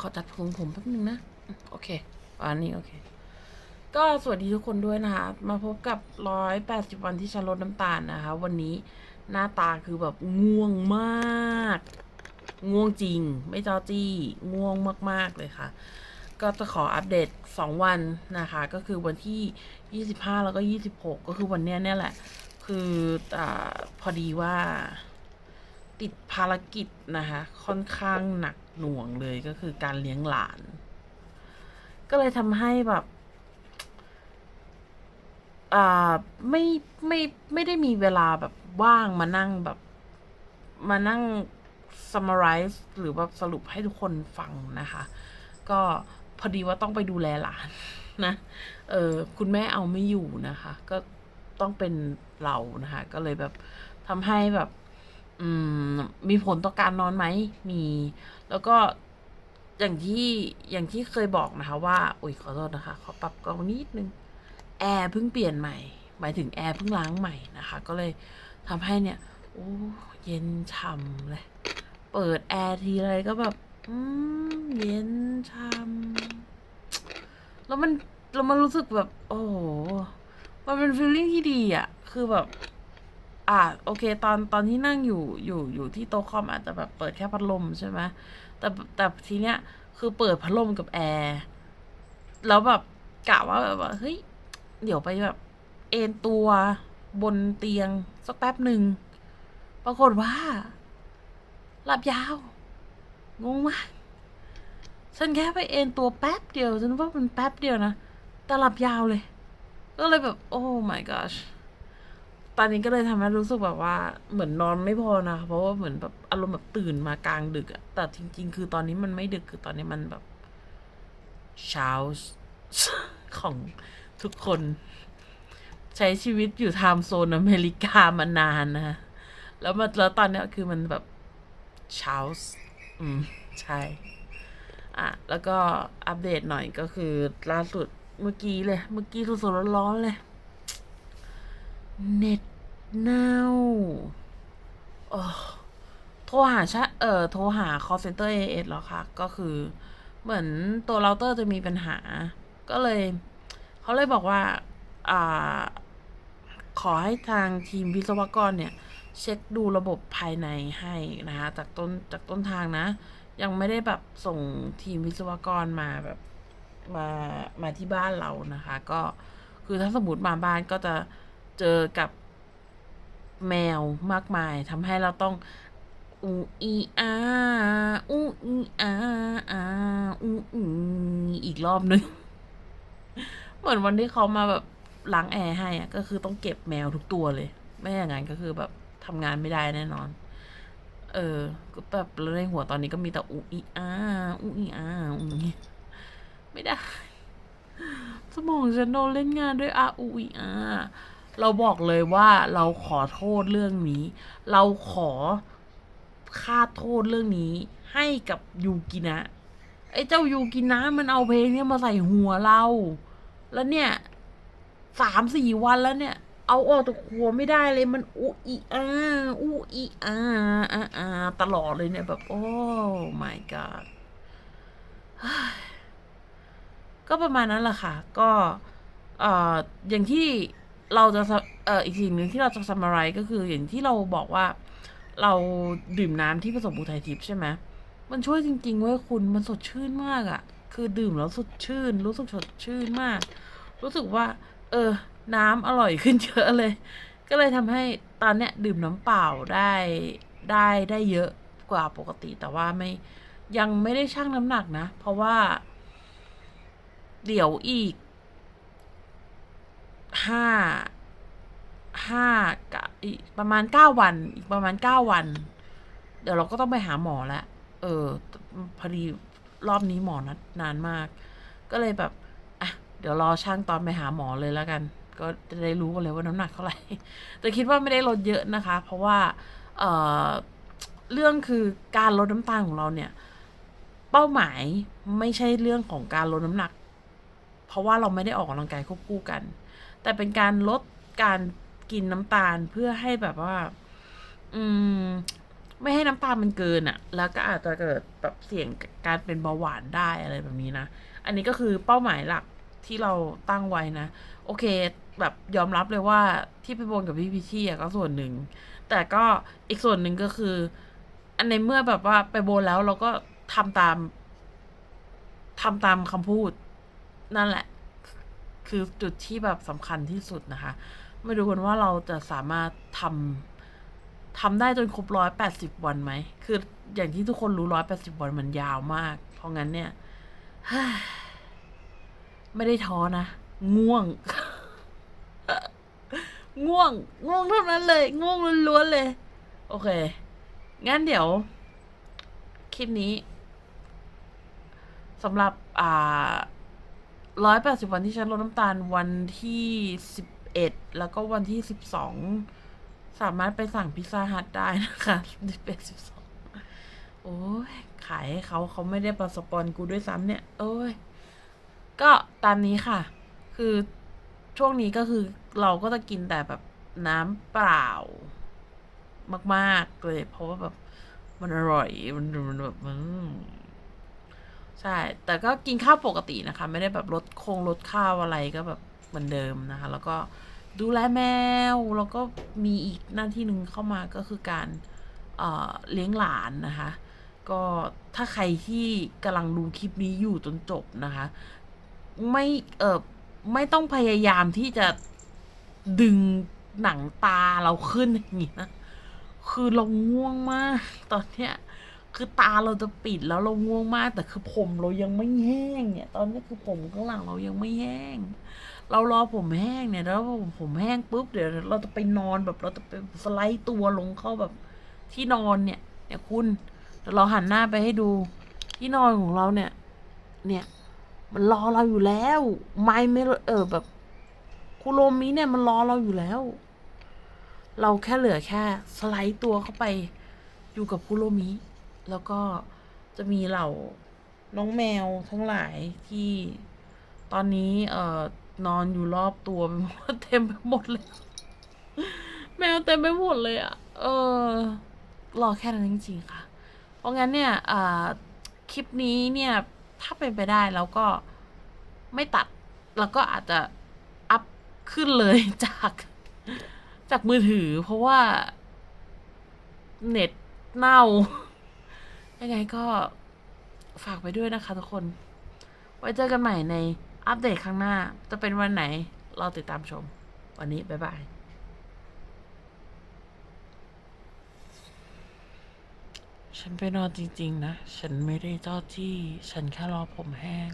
ขอจัดผมผมแป๊บนึงนะ โอเคอันนี้โอเค ก็สวัสดีทุกคนด้วยนะคะ มาพบกับร้อยแปดสิบวันที่ฉันลดน้ำตาลนะคะ วันนี้หน้าตาคือแบบง่วงมาก ง่วงจริง ไม่จอจี้ง่วงมาก ๆ เลยค่ะ ก็จะขออัปเดต2วันนะคะ ก็คือวันที่25แล้วก็26ก็คือวันนี้เนี่ยแหละ คืออพอดีว่า ติดภารกิจนะคะค่อนข้างหนักหน่วงเลยก็คือการเลี้ยงหลาน ก็เลยทำให้แบบอ่าไม่ไม่ไม่ได้มีเวลาแบบว่างมานั่งแบบมานั่ง summarize หรือว่าสรุปให้ทุกคนฟังนะคะ ก็พอดีว่าต้องไปดูแลหลานนะ เออคุณแม่เอาไม่อยู่นะคะ ก็ต้องเป็นเรานะคะ ก็เลยแบบทำให้แบบ อืม มีผลต่อการนอนไหม มี แล้วก็อย่างที่อย่างที่เคยบอกนะคะ ว่า อุ้ยขอโทษนะคะ ขอปรับกล้องนิดนึง แอร์เพิ่งเปลี่ยนใหม่ หมายถึงแอร์เพิ่งล้างใหม่นะคะ ก็เลยทำให้เนี่ยโอ้เย็นฉ่ำเลย เปิดแอร์ทีไรก็แบบ อืม เย็นช่ำแล้วมันแล้วมันรู้สึกแบบ โอ้โห มันเป็นฟีลลิ่งที่ดีอะ คือแบบ อะโอเค ตอนตอนที่นั่งอยู่อยู่อยู่ที่โต๊ะคอมอาจจะแบบเปิดแค่พัดลมใช่ไหมแต่แต่ทีเนี้ยคือเปิดพัดลมกับแอร์แล้วแบบกะว่าแบบว่าเฮ้ยเดี๋ยวไปแบบ เอนตัวบนเตียงสักแป๊บหนึ่งปรากฏว่าหลับยาวงงมากฉันแค่ไปเอนตัวแป๊บเดียวฉันว่ามันแป๊บเดียวนะแต่หลับยาวเลย ก็เลยแบบ โอ้ my gosh ตอนนี้ก็เลยทำให้รู้สึกแบบว่าเหมือนนอนไม่พอนะ เพราะว่าเหมือนแบบอารมณ์แบบตื่นมากลางดึกอะแต่จริง ๆ คือตอนนี้มันไม่ดึกคือตอนนี้มันแบบเช้าของทุกคน ใช้ชีวิตอยู่ไทม์โซนอเมริกามานานนะแล้วมาแล้วตอนนี้คือมันแบบเช้าอืม ใช่ อะ แล้วก็อัปเดตหน่อยก็คือล่าสุดเมื่อกี้เลย เมื่อกี้สดๆร้อนๆเลย เน็ตเน่าโอ้โทรหาชะเออโทรหา call center AS แล้วค่ะก็คือ เหมือนตัวเราเตอร์จะมีปัญหา ก็เลย เขาเลยบอกว่า อ่า ขอให้ทางทีมวิศวกรเนี่ย เช็คดูระบบภายในให้นะคะ จากต้นจากต้นทางนะ ยังไม่ได้แบบส่งทีมวิศวกรมาแบบมามาที่บ้านเรานะคะ ก็คือถ้าสมมติมาบ้านก็จะ เจอกับแมวมากมายทำให้เราต้องอูอีอาอูอีอาอาอูอีอีกรอบนึง เหมือนวันที่เขามาแบบล้างแอร์ให้อะก็คือต้องเก็บแมวทุกตัวเลย ไม่อย่างนั้นก็คือแบบทำงานไม่ได้แน่นอน เออ ก็แบบแล้วในหัวตอนนี้ก็มีแต่อูอีอาอูอีอาอูอีไม่ได้ สมองฉันโดนเล่นงานด้วยอาอูอีอา เราบอกเลยว่าเราขอโทษเรื่องนี้ เราขอค่าโทษเรื่องนี้ ให้กับยูกินะ ไอ้เจ้ายูกินะมันเอาเพลงเนี้ยมาใส่หัวเรา แล้วเนี่ยสามสี่วันแล้วเนี่ย เอาออกจากหัวไม่ได้เลยมันอูอีอาอูอีอาอาอาตลอดเลยเนี่ยแบบ โอ้ my god ก็ประมาณนั้นแหละค่ะ ก็เอ่ออย่างที่ เราจะเอ่ออีกสิ่งหนึ่งที่เราจะ summarize ก็คืออย่างที่เราบอกว่า เราดื่มน้ำที่ผสมบูไทยทิพย์ใช่ไหมมันช่วยจริงๆเว้ยคุณมันสดชื่นมากอะ่ะ คือดื่มแล้วสดชื่น รู้สึกสดชื่นมาก รู้สึกว่า เออ น้ำอร่อยขึ้นเยอะเลย ก็เลยทำให้ตอนเนี้ยดื่มน้ำเปล่าได้ได้ได้เยอะกว่าปกติ แต่ว่าไม่ยังไม่ได้ชั่งน้ำหนักนะ เพราะว่า เดี๋ยวอีก ห้าห้ากะอีกประมาณเก้าวัน อีกประมาณเก้าวัน เดี๋ยวเราก็ต้องไปหาหมอแล้วเออ พอดีรอบนี้หมอนัดนานมาก ก็เลยแบบอะเดี๋ยวรอช่างตอนไปหาหมอเลยแล้วกัน ก็จะได้รู้กันเลยว่าน้ำหนักเท่าไหร่ แต่คิดว่าไม่ได้ลดเยอะนะคะ เพราะว่าเออเรื่องคือการลดน้ำตาลของเราเนี่ย เป้าหมายไม่ใช่เรื่องของการลดน้ำหนัก เพราะว่าเราไม่ได้ออกกำลังกายควบคู่กัน แต่เป็นการลดการกินน้ำตาลเพื่อให้แบบว่า อืม ไม่ให้น้ำตาลมันเกินอะ่ะ แล้วก็อาจจะเกิดแบบเสี่ยงการเป็นเบาหวานได้อะไรแบบนี้นะ อันนี้ก็คือเป้าหมายหลักที่เราตั้งไว้นะ โอเค แบบยอมรับเลยว่าที่ไปบนกับพี่พิชี่อะก็ส่วนหนึ่ง แต่ก็อีกส่วนหนึ่งก็คือ อันในเมื่อแบบว่าไปบนแล้วเราก็ทำตามทำตามคำพูด นั่นแหละ คือจุดที่แบบสำคัญที่สุดนะคะ ไม่รู้กันว่าเราจะสามารถทำทำได้จนครบร้อยแปดสิบวันไหม คืออย่างที่ทุกคนรู้ร้อยแปดสิบวันมันยาวมาก เพราะงั้นเนี่ยไม่ได้ท้อนะ ง่วง ง่วง ง่วงเท่านั้นเลย ง่วงล้วนๆเลย โอเค งั้นเดี๋ยว คลิปนี้สำหรับ อ่า ร้อยแปดสิบวันที่ฉันลดน้ำตาลวันที่สิบเอ็ดแล้วก็วันที่สิบสองสามารถไปสั่งพิซซ่าฮัทได้นะคะสิบเอ็ดสิบสองโอ้ยขายให้เขาเขาไม่ได้ประสปอนกูด้วยซ้ำเนี่ย โอ้ย ก็ตามนี้ค่ะ คือช่วงนี้ก็คือเราก็จะกินแต่แบบน้ำเปล่า มาก ๆ เลย เพราะว่าแบบมันอร่อย มันมันแบบมัน ใช่ แต่ก็กินข้าวปกตินะคะ ไม่ได้แบบลดคงลดข้าวอะไรก็แบบเหมือนเดิมนะคะ แล้วก็ดูแลแมว แล้วก็มีอีกหน้าที่หนึ่งเข้ามาก็คือการเเลี้ยงหลานนะคะ ก็ถ้าใครที่กำลังดูคลิปนี้อยู่จนจบนะคะ ไม่เออไม่ต้องพยายามที่จะดึงหนังตาเราขึ้นอย่างนี้นะ คือเราง่วงมากตอนเนี้ย คือตาเราจะปิดแล้วเราง่วงมาก แต่คือผมเรายังไม่แห้งเนี่ย ตอนนี้คือผมข้างหลังเรายังไม่แห้ง เรารอผมแห้งเนี่ยแล้วพอผมแห้งปุ๊บเดี๋ยวเราจะไปนอนแบบเราจะไปสไลด์ตัวลงเข้าแบบที่นอนเนี่ย เนี่ยคุณเดี๋ยวเราหันหน้าไปให้ดู ที่นอนของเราเนี่ย เนี่ย มันรอเราอยู่แล้วไม่ไม่เออแบบคุโรมิเนี่ยมันรอเราอยู่แล้ว เราแค่เหลือแค่ สไลด์ตัวเข้าไป อยู่กับคุโรมิ แล้วก็จะมีเหล่าน้องแมวทั้งหลายที่ตอนนี้เอ่อนอนอยู่รอบตัวไปหมดเต็มไปหมดเลย แมวเต็มไปหมดเลยอะ่ะ เออรอแค่นั้นจริงๆค่ะ เพราะงั้นเนี่ยอ่าคลิปนี้เนี่ย ถ้าเป็นไปได้แล้วก็ไม่ตัด แล้วก็อาจจะอัพขึ้นเลยจาก จากมือถือ เพราะว่า เน็ตเน่า ยังไงก็ฝากไปด้วยนะคะทุกคน ไว้เจอกันใหม่ในอัปเดตข้างหน้า จะเป็นวันไหนเราติดตามชม วันนี้ บ๊ายบายฉันไปนอนจริง ๆ นะ ฉันไม่ได้เจ้าที่ ฉันแค่รอผมแห้ง